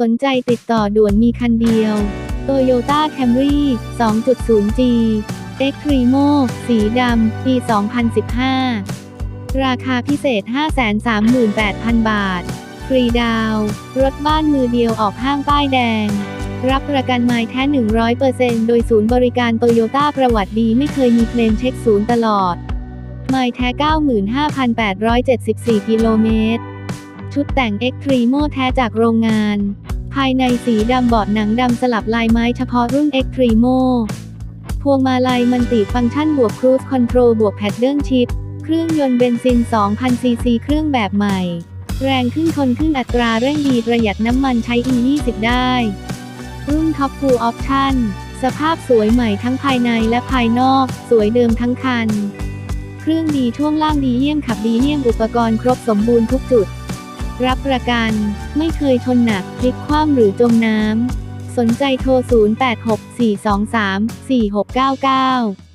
สนใจติดต่อด่วนมีคันเดียว Toyota Camry 2.0G X Primo สีดำ ปี 2015 ราคาพิเศษ 538,000 บาท ฟรีดาวน์รถบ้านมือเดียวออกห้างป้ายแดง รับประกันไม้แท้ 100%โดยศูนย์บริการโตโยต้าประวัติดีไม่เคยมีเคลมเช็คศูนย์ตลอด ไม้แท้ 95,874 กิโลเมตร ชุดแต่ง X Primo แท้จากโรงงาน ภายในสีดำบาะหนังดำสลับลายไม้เฉพาะรุ่น X Primo พวงมาลัยมันติฟังก์ชันบวก Cruise Control บวกแพดเดิลชิป เครื่องยนต์เบนซิน 2,000 ซีซี เครื่องแบบใหม่ แรงขึ้นทนขึ้นอัตราเร่งดีประหยัดน้ำมันใช้ E20 ได้ รุ่นท็อปฟูลออปชั่นสภาพสวยใหม่ทั้งภายในและภายนอก สวยเดิมทั้งคัน เครื่องดีช่วงล่างดีเยี่ยมขับดีเยี่ยมอุปกรณ์ครบสมบูรณ์ทุกจุด รับประกัน ไม่เคยทนหนักพลิกคว่ำหรือจมน้ำ สนใจโทร 0864234699